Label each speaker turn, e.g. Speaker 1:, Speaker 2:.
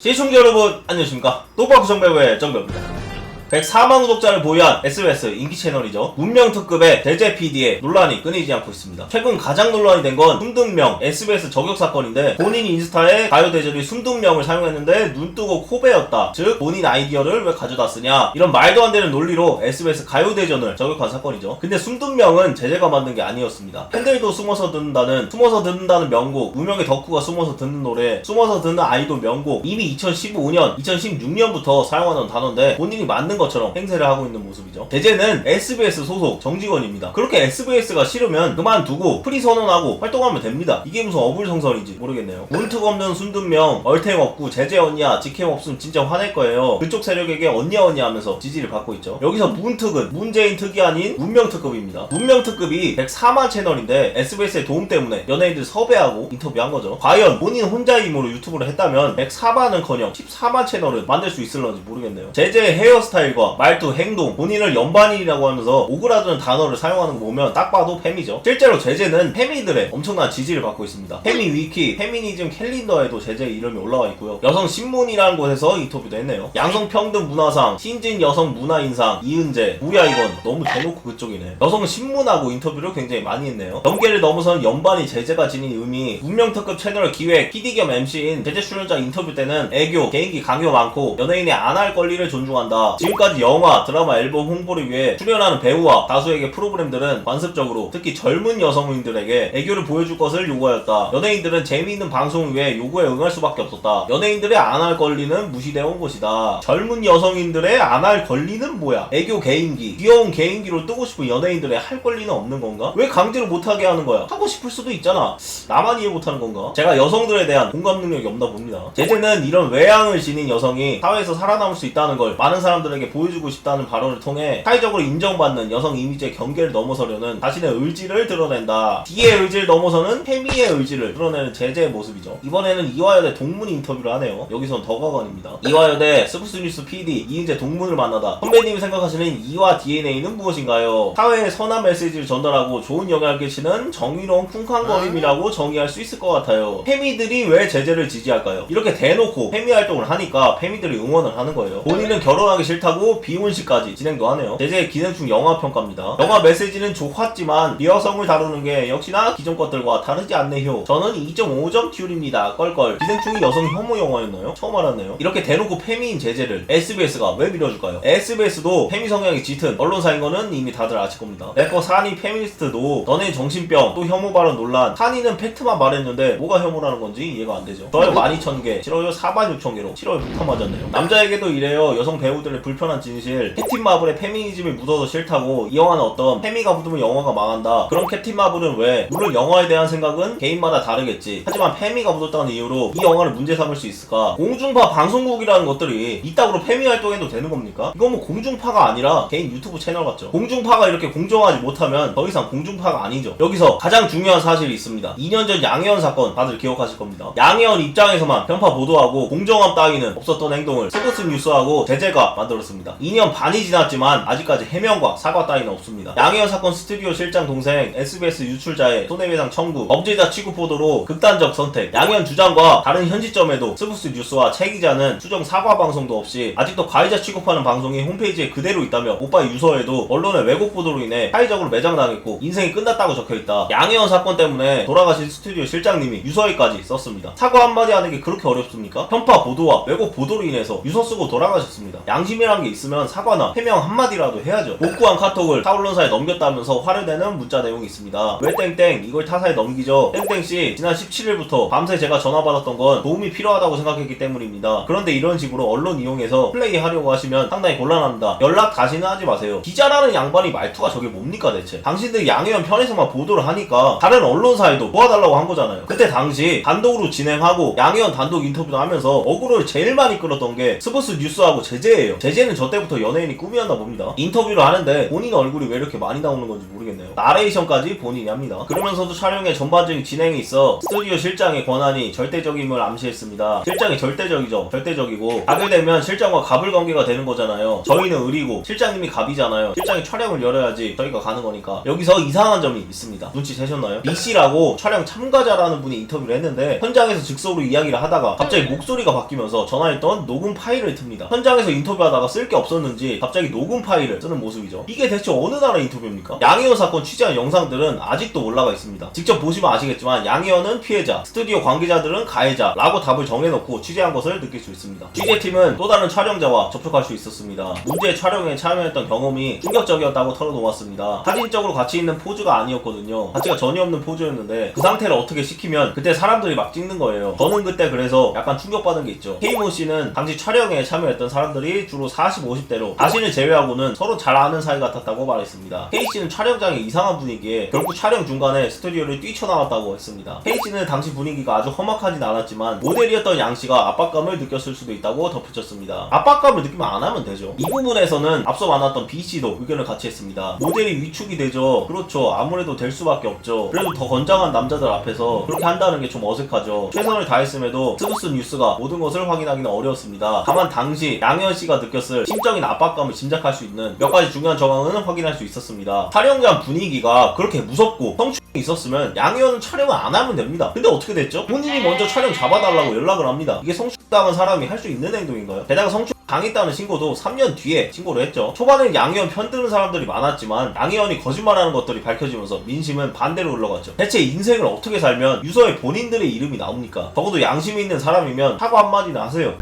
Speaker 1: 시청자 여러분 안녕하십니까? 또박구 정배우의 정배우입니다 104만 구독자를 보유한 SBS 인기 채널이죠. 문명 특급의 대제 PD의 논란이 끊이지 않고 있습니다. 최근 가장 논란이 된 건 숨든명 SBS 저격 사건인데 본인 인스타에 가요 대절이 숨든명을 사용했는데 눈뜨고 코베였다. 즉 본인 아이디어를 왜 가져다 쓰냐. 이런 말도 안 되는 논리로 SBS 가요 대전을 저격한 사건이죠. 근데 숨든명은 제재가 만든 게 아니었습니다. 팬들도 숨어서 듣는다는 숨어서 듣는다는 명곡 무명의 덕후가 숨어서 듣는 노래 숨어서 듣는 아이돌 명곡 이미 2015년 2016년부터 사용하는 단어인데 본인이 만든 것처럼 행세를 하고 있는 모습이죠. 제재는 SBS 소속 정직원입니다. 그렇게 SBS가 싫으면 그만두고 프리 선언하고 활동하면 됩니다. 이게 무슨 어불성설인지 모르겠네요. 문특 없는 순둔명 얼탱 없고 제재 언니야 직캠 없으면 진짜 화낼 거예요. 그쪽 세력에게 언니야 언니 하면서 지지를 받고 있죠. 여기서 문특은 문재인 특이 아닌 문명 특급입니다. 문명 특급이 104만 채널인데 SBS의 도움 때문에 연예인들 섭외하고 인터뷰한 거죠. 과연 본인 혼자 힘으로 유튜브를 했다면 104만은커녕 14만 채널을 만들 수 있을런지 모르겠네요. 제재 헤어스타일 과 말투 행동. 본인을 연반인이라고 하면서 오그라드는 단어를 사용하는 거 보면 딱 봐도 페미죠. 실제로 제재는 페미들의 엄청난 지지를 받고 있습니다. 페미 위키 페미니즘 캘린더에도 제재의 이름이 올라와 있고요. 여성 신문이라는 곳에서 인터뷰도 했네요. 양성 평등 문화상 신진 여성 문화 인상 이은재 뭐야 이건 너무 대놓고 그쪽이네. 여성 신문하고 인터뷰를 굉장히 많이 했네요. 경계를 넘어선 연반이 제재가 지닌 의미 문명 특급 채널 기획 PD 겸 MC인 제재 출연자 인터뷰 때는 애교 개인기 강요 많고 연예인의 안 할 권리를 존중한다 지금까지 영화 드라마 앨범 홍보를 위해 출연하는 배우와 가수에게 프로그램들은 관습적으로 특히 젊은 여성인들에게 애교를 보여줄 것을 요구하였다. 연예인들은 재미있는 방송을 위해 요구에 응할 수밖에 없었다. 연예인들의 안 할 권리는 무시되어 온 것이다. 젊은 여성인들의 안 할 권리는 뭐야? 애교 개인기. 귀여운 개인기로 뜨고 싶은 연예인들의 할 권리는 없는 건가? 왜 강제로 못하게 하는 거야? 하고 싶을 수도 있잖아. 나만 이해 못하는 건가? 제가 여성들에 대한 공감 능력이 없나 봅니다. 제재는 이런 외향을 지닌 여성이 사회에서 살아남을 수 있다는 걸 많은 사람들에게 보여주고 싶다는 발언을 통해 사회적으로 인정받는 여성 이미지의 경계를 넘어서려는 자신의 의지를 드러낸다. D의 의지를 넘어서는 페미의 의지를 드러내는 제재의 모습이죠. 이번에는 이화여대 동문 인터뷰를 하네요. 여기선 더가관입니다. 이화여대 스포츠뉴스 PD 이은재 동문을 만나다. 선배님이 생각하시는 이화 DNA는 무엇인가요? 사회에 선한 메시지를 전달하고 좋은 영향을 끼치는 정의로운 쿵쾅거림이라고 정의할 수 있을 것 같아요. 페미들이 왜 제재를 지지할까요? 이렇게 대놓고 페미 활동을 하니까 페미들이 응원을 하는 거예요. 본인은 결혼하기 싫다고 비혼식까지 진행도 하네요. 제재 기생충 영화 평가입니다. 영화 메시지는 좋았지만 여성을 다루는 게 역시나 기존 것들과 다르지 않네요. 저는 2.5점 큐입니다. 껄껄. 기생충이 여성 혐오 영화였나요? 처음 알았네요. 이렇게 대놓고 페미인 제재를 SBS가 왜 밀어줄까요? SBS도 페미 성향이 짙은 언론사인 거는 이미 다들 아실 겁니다. 래퍼 산이 페미니스트도 너네 정신병 또 혐오 발언 논란. 산이는 팩트만 말했는데 뭐가 혐오라는 건지 이해가 안 되죠. 좋아요 12,000개 싫어요 46,000개로 싫어요 북한 맞았네요. 남자에게도 이래요. 여성 배우들의 불편한 진실. 캡틴 마블의 페미니즘이 묻어서 싫다고 이 영화는 어떤 페미가 묻으면 영화가 망한다. 그럼 캡틴 마블은 왜 물론 영화에 대한 생각은 개인마다 다르겠지. 하지만 페미가 묻었다는 이유로 이 영화를 문제 삼을 수 있을까? 공중파 방송국이라는 것들이 이따구로 페미 활동해도 되는 겁니까? 이건 뭐 공중파가 아니라 개인 유튜브 채널 같죠. 공중파가 이렇게 공정하지 못하면 더 이상 공중파가 아니죠. 여기서 가장 중요한 사실이 있습니다. 2년 전 양혜원 사건 다들 기억하실 겁니다. 양혜원 입장에서만 편파 보도하고 공정함 따위는 없었던 행동을 스포츠 뉴스하고 제재가 만들었습니다 2년 반이 지났지만 아직까지 해명과 사과 따위는 없습니다. 양혜원 사건 스튜디오 실장 동생 SBS 유출자의 손해배상 청구 범죄자 취급 보도로 극단적 선택. 양혜원 주장과 다른 현지점에도 스포츠 뉴스와 최 기자는 수정 사과 방송도 없이 아직도 가해자 취급하는 방송이 홈페이지에 그대로 있다며 오빠의 유서에도 언론의 왜곡 보도로 인해 사회적으로 매장당했고 인생이 끝났다고 적혀있다. 양혜원 사건 때문에 돌아가신 스튜디오 실장님이 유서에까지 썼습니다. 사과 한마디 하는 게 그렇게 어렵습니까? 편파 보도와 왜곡 보도로 인해서 유서 쓰고 돌아가셨습니다. 양심이 란게 있으면 사과나 해명 한마디라도 해야죠. 복구한 카톡을 타 언론사에 넘겼다면서 화를 내는 문자 내용이 있습니다. 왜 땡땡 이걸 타사에 넘기죠. 땡땡씨 지난 17일부터 밤새 제가 전화 받았던 건 도움이 필요하다고 생각했기 때문입니다. 그런데 이런 식으로 언론 이용해서 플레이 하려고 하시면 상당히 곤란합니다. 연락 다시는 하지 마세요. 기자라는 양반이 말투가 저게 뭡니까 대체? 당신들이 양해원 편에서만 보도를 하니까 다른 언론사에도 도와달라고 한 거잖아요. 그때 당시 단독으로 진행하고 양해원 단독 인터뷰도 하면서 어그로를 제일 많이 끌었던 게 스포츠 뉴스하고 제재예요. 제재 는 당시에는 저 때부터 연예인이 꿈이었나 봅니다. 인터뷰를 하는데 본인 얼굴이 왜 이렇게 많이 나오는 건지 모르겠네요. 나레이션까지 본인이 합니다. 그러면서도 촬영의 전반적인 진행이 있어 스튜디오 실장의 권한이 절대적임을 암시했습니다. 실장이 절대적이죠. 절대적이고 가게 되면 실장과 갑을 관계가 되는 거잖아요. 저희는 을이고 실장님이 갑이잖아요. 실장이 촬영을 열어야지 저희가 가는 거니까 여기서 이상한 점이 있습니다. 눈치채셨나요? B 씨라고 촬영 참가자라는 분이 인터뷰를 했는데 현장에서 즉석으로 이야기를 하다가 갑자기 목소리가 바뀌면서 전화했던 녹음 파일을 틉니다. 현장에서 인터뷰하다가 쓸 게 없었는지 갑자기 녹음 파일을 쓰는 모습이죠. 이게 대체 어느 나라 인터뷰입니까? 양희원 사건 취재한 영상들은 아직도 올라가 있습니다. 직접 보시면 아시겠지만 양희원은 피해자, 스튜디오 관계자들은 가해자라고 답을 정해놓고 취재한 것을 느낄 수 있습니다. 취재팀은 또 다른 촬영자와 접촉할 수 있었습니다. 문제 촬영에 참여했던 경험이 충격적이었다고 털어놓았습니다. 사진적으로 가치 있는 포즈가 아니었거든요. 가치가 전혀 없는 포즈였는데 그 상태를 어떻게 시키면 그때 사람들이 막 찍는 거예요. 저는 그때 그래서 약간 충격받은 게 있죠. 케이모 씨는 당시 촬영에 참여했던 사람들이 주로 40, 50대로 자신을 제외하고는 서로 잘 아는 사이 같았다고 말했습니다. 케이 씨는 촬영장에 이상한 분위기에 결국 촬영 중간에 스튜디오를 뛰쳐나왔다고 했습니다. 케이 씨는 당시 분위기가 아주 험악하진 않았지만 모델이었던 양 씨가 압박감을 느꼈을 수도 있다고 덧붙였습니다. 압박감을 느끼면 안 하면 되죠. 이 부분에서는 앞서 만났던 B 씨도 의견을 같이 했습니다. 모델이 위축이 되죠. 그렇죠. 아무래도 될 수밖에 없죠. 그래도 더 건장한 남자들 앞에서 그렇게 한다는 게 좀 어색하죠. 최선을 다했음에도 스브스 뉴스가 모든 것을 확인하기는 어려웠습니다. 다만 당시 양현 씨가 느꼈을 심적인 압박감을 짐작할 수 있는 몇 가지 중요한 정황은 확인할 수 있었습니다. 촬영장 분위기가 그렇게 무섭고 성추이 있었으면 양현은 촬영을 안 하면 됩니다. 근데 어떻게 됐죠? 본인이 먼저 촬영 잡아달라고 연락을 합니다. 이게 성추당한 사람이 할 수 있는 행동인가요? 게다가 성추 당했다는 신고도 3년 뒤에 신고를 했죠. 초반에는 양희원 편드는 사람들이 많았지만 양희원이 거짓말하는 것들이 밝혀지면서 민심은 반대로 흘러갔죠. 대체 인생을 어떻게 살면 유서에 본인들의 이름이 나옵니까? 적어도 양심이 있는 사람이면 사과 한마디는 하세요.